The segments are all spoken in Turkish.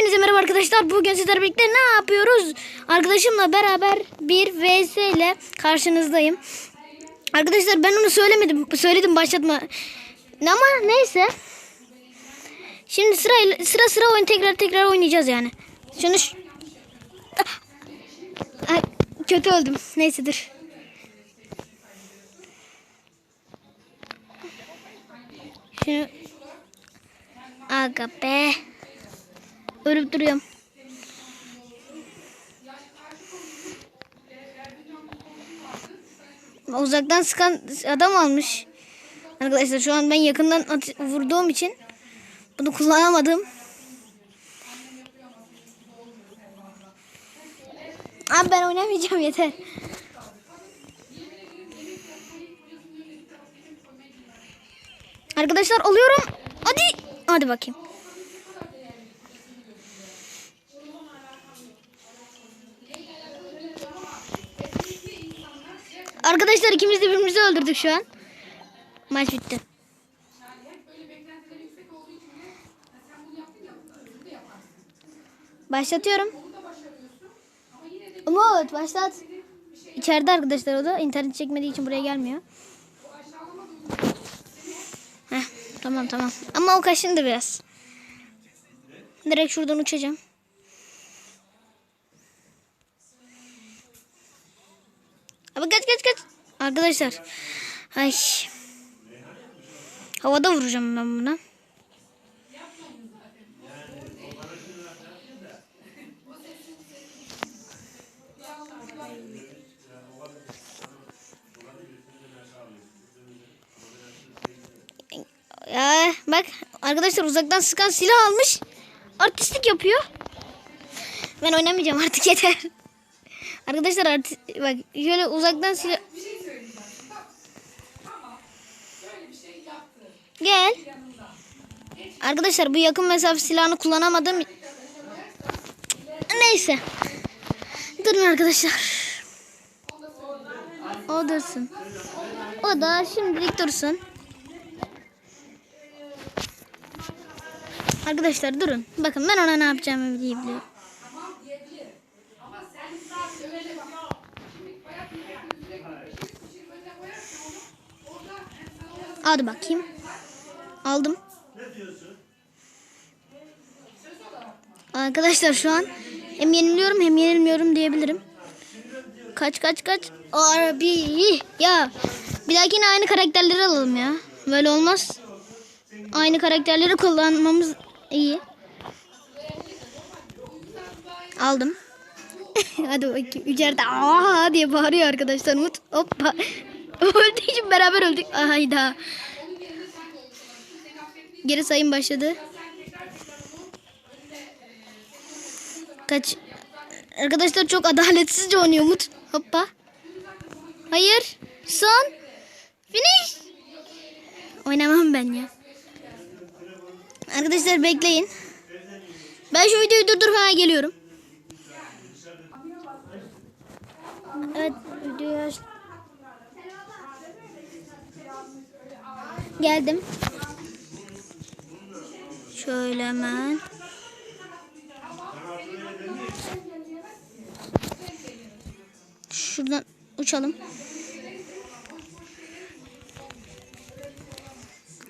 Hepinize merhaba arkadaşlar. Bugün sizlerle birlikte ne yapıyoruz? Arkadaşımla beraber bir vs ile karşınızdayım. Arkadaşlar ben onu söylemedim. Söyledim başlatma. Ama neyse. Şimdi sıra sıra sıra oyun tekrar tekrar oynayacağız yani. Şunu ş- Ay, kötü öldüm. Neyse dur. Şunu Aga be. Ölüp duruyorum. Uzaktan sıkan adam almış. Arkadaşlar şu an ben yakından vurduğum için bunu kullanamadım. Abi ben oynamayacağım yeter. Arkadaşlar alıyorum. Hadi. Hadi bakayım. Arkadaşlar ikimiz de birbirimizi öldürdük şu an. Maç bitti. Başlatıyorum. Umut başlat. İçeride arkadaşlar o da internet çekmediği için buraya gelmiyor. Heh, tamam tamam. Ama o kaşındı biraz. Direkt şuradan uçacağım. Abi kaç kaç kaç. Arkadaşlar. Ay. Havada vuracağım ben buna. Ya bak arkadaşlar uzaktan sıkan silah almış. Artistlik yapıyor. Ben oynamayacağım artık yeter. Arkadaşlar arti bak şöyle uzaktan silah Gel. Arkadaşlar bu yakın mesafe silahını kullanamadım. Neyse. Durun arkadaşlar. O dursun. O da şimdilik dursun. Arkadaşlar durun. Bakın ben ona ne yapacağımı biliyorum. Hadi bakayım. Aldım. Arkadaşlar şu an hem yeniliyorum hem yenilmiyorum diyebilirim. Kaç kaç kaç. Abi ya. Bir dahakine aynı karakterleri alalım ya. Böyle olmaz. Aynı karakterleri kullanmamız iyi. Aldım. Hadi bakayım. İçeride aa diye bağırıyor arkadaşlar Umut. Hoppa. Öldüğü için beraber öldük. Hayda. Geri sayım başladı. Kaç. Arkadaşlar çok adaletsizce oynuyor Umut. Hoppa. Hayır. Son. Finish. Oynamam ben ya. Arkadaşlar bekleyin. Ben şu videoyu durdurup hemen geliyorum. Evet videoyu aç. Geldim. Şöyle hemen. Şuradan uçalım.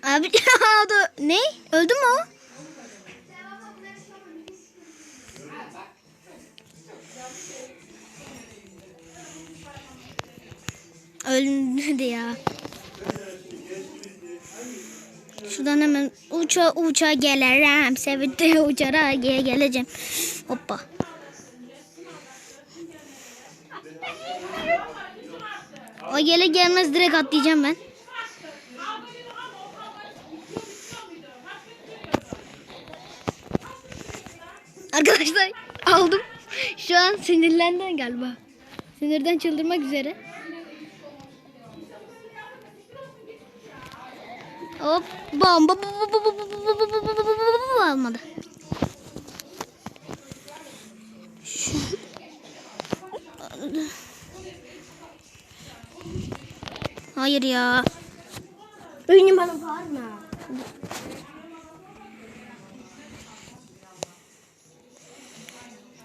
Abi o da ne? Öldü mü o? Öldü ya. Şuradan hemen uça uça gelirim. Sevdi uçara ge geleceğim. Hoppa. O gele gelmez direkt atlayacağım ben. Arkadaşlar aldım. Şu an sinirlendi galiba. Sinirden çıldırmak üzere. Bam almadı. Şu- Hayır ya. Benim bana bağırma.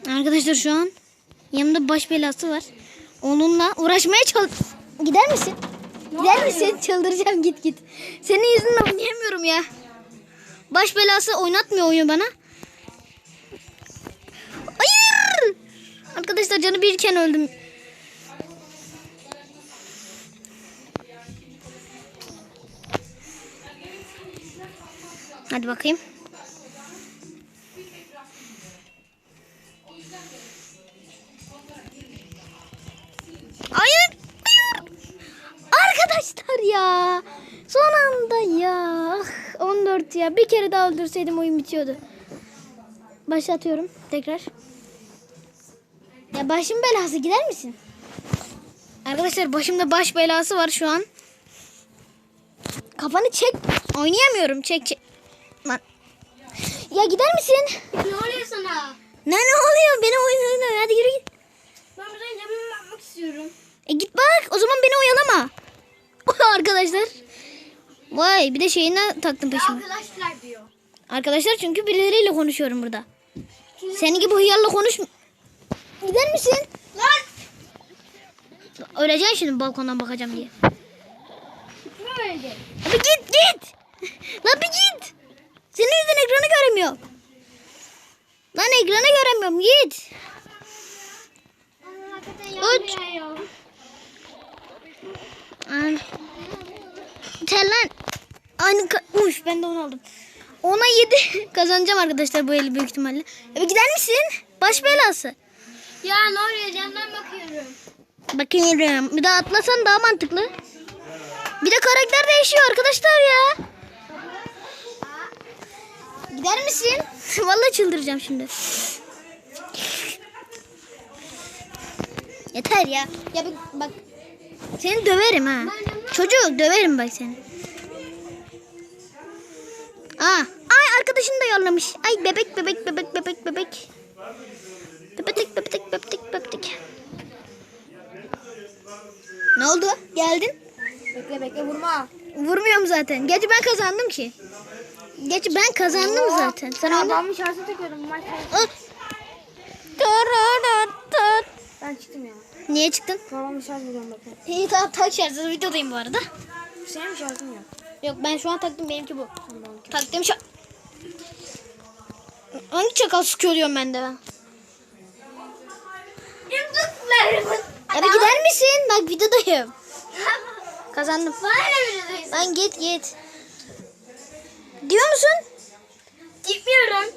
Arkadaşlar şu an yanımda baş belası var. Onunla uğraşmaya çalış... Gider misin? Gider misin? Çıldıracağım git git. Senin yüzünden oynayamıyorum ya. Baş belası oynatmıyor oyunu bana. Hayır! Arkadaşlar canı birken öldüm. Hadi bakayım. 14 ya. Bir kere daha öldürseydim oyun bitiyordu. Başlatıyorum tekrar. Ya başım belası gider misin? Arkadaşlar başımda baş belası var şu an. Kafanı çek. Oynayamıyorum. Çek çek. Lan. Ya gider misin? Ne oluyor sana? Vay bir de şeyine taktım peşime. Arkadaşlar diyor. Arkadaşlar çünkü birileriyle konuşuyorum burada. Senin gibi hıyarla konuş. Gider misin? Lan! Öleceksin şimdi balkondan bakacağım diye. Böyle. Abi git git. Lan bir git. Senin yüzünden ekranı göremiyorum. Lan ekranı göremiyorum git. Uç. Ay. Sen lan. Aynı Uf ben de onu aldım. Ona 7 kazanacağım arkadaşlar bu eli büyük ihtimalle. Eve gider misin? Baş belası. Ya ne oluyor camdan bakıyorum. Bakıyorum. Bir daha atlasan daha mantıklı. Bir de karakter değişiyor arkadaşlar ya. Gider misin? Vallahi çıldıracağım şimdi. Yeter ya. Ya bak, bak. Seni döverim ha. Çocuk döverim bak seni. Aa, ay arkadaşını da yollamış. Ay bebek bebek bebek bebek bebek. Bebek bebek bebek bebek. Ne oldu? Geldin? Bekle bekle vurma. Vurmuyorum zaten. Gerçi ben kazandım ki. Gerçi ben kazandım zaten. Sen ya ben bir şarjı takıyorum. Bu maç! Tararat. Ben çıktım ya. Niye çıktın? Babam bir şarj veriyorum bakın. İyi tamam tak şarjı. Videodayım bu arada. Senin mi şarjın yok? Yok ben şu an taktım benimki bu. Tamam. Taktığım şa... Hangi çakal sıkıyor diyorum ben de ben. Bir gider misin? Bak videodayım. Kazandım. Lan git git. Diyor musun? Gitmiyorum.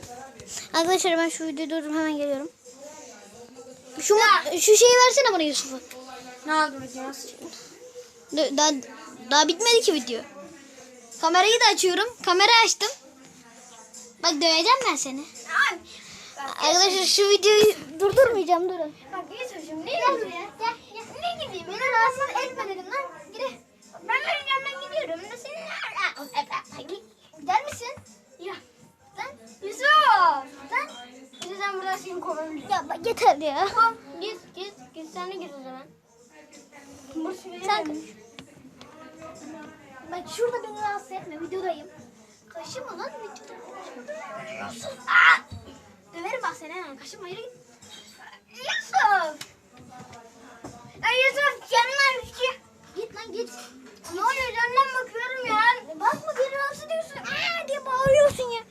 Arkadaşlar ben şu videoyu durdurup hemen geliyorum. Şu, şu şeyi versene bana Yusuf'u. Ne oldu video nasıl Daha, daha bitmedi ki video. Kamerayı da açıyorum. Kamera açtım. Bak döveceğim ben seni. Abi. Arkadaşlar şu videoyu durdurmayacağım durun. Bak Yusuf'cum ne buraya. Gel gel. Ne gideyim? Beni kovabilirim. Ya. Tamam git git. Git sen de git o zaman. Sen Bak şurada beni rahatsız etme videodayım. Kaşıma lan videoda. Yusuf. Aa! Döverim bak seni hemen. Kaşıma yürü git. Yusuf. Ya Yusuf canına bir şey. Git lan git. Ne oluyor candan bakıyorum ya. Bakma beni rahatsız ediyorsun. Aa diye bağırıyorsun ya.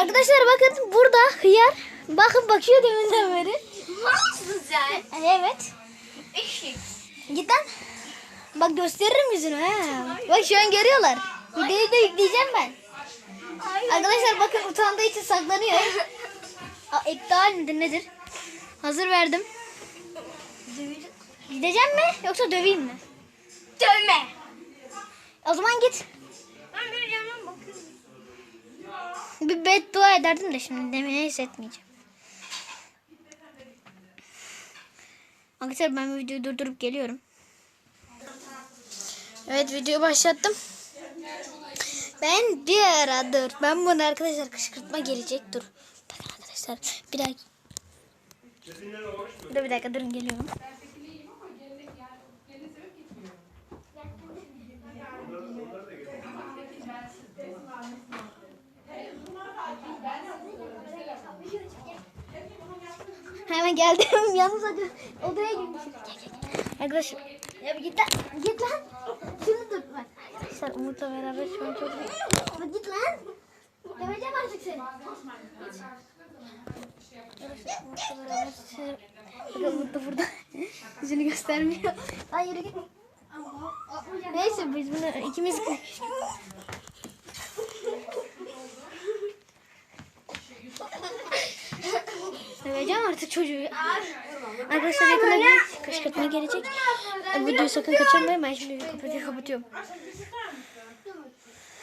Arkadaşlar bakın burada hıyar. Bakın bakıyor deminden beri. Malsın sen. Evet. Eşek. Git lan. Bak gösteririm yüzünü ha. Bak şu an görüyorlar. Videoyu da yükleyeceğim ben. Arkadaşlar bakın utandığı için saklanıyor. Aa, iptal midir nedir? Hazır verdim. Gideceğim mi yoksa döveyim mi? Dövme. O zaman git. Ben böyle yandan bakıyorum. Bir beddua ederdim de şimdi demeye hissetmeyeceğim. Arkadaşlar ben videoyu durdurup geliyorum. Evet videoyu başlattım. Ben bir ara dur. Ben bunu arkadaşlar kışkırtma gelecek dur. Bakın arkadaşlar bir dakika. Dur bir dakika durun geliyorum. Hemen geldim. Yalnız hadi odaya girmişim. Arkadaşlar Ya bir git lan. Git lan. Şimdi dur bak. arkadaşlar Umut'la beraber şu an çok Hadi git lan. Döveceğim artık seni. Umut'la beraber size... Bakın Umut da burada. Yüzünü göstermiyor. Lan yürü git. Neyse biz bunu ikimiz... Döveceğim artık çocuğu. Arkadaşlar yakında bir kışkırtma gelecek. Videoyu sakın kaçırmayın. Ben şimdi kapatıyor, kapatıyorum.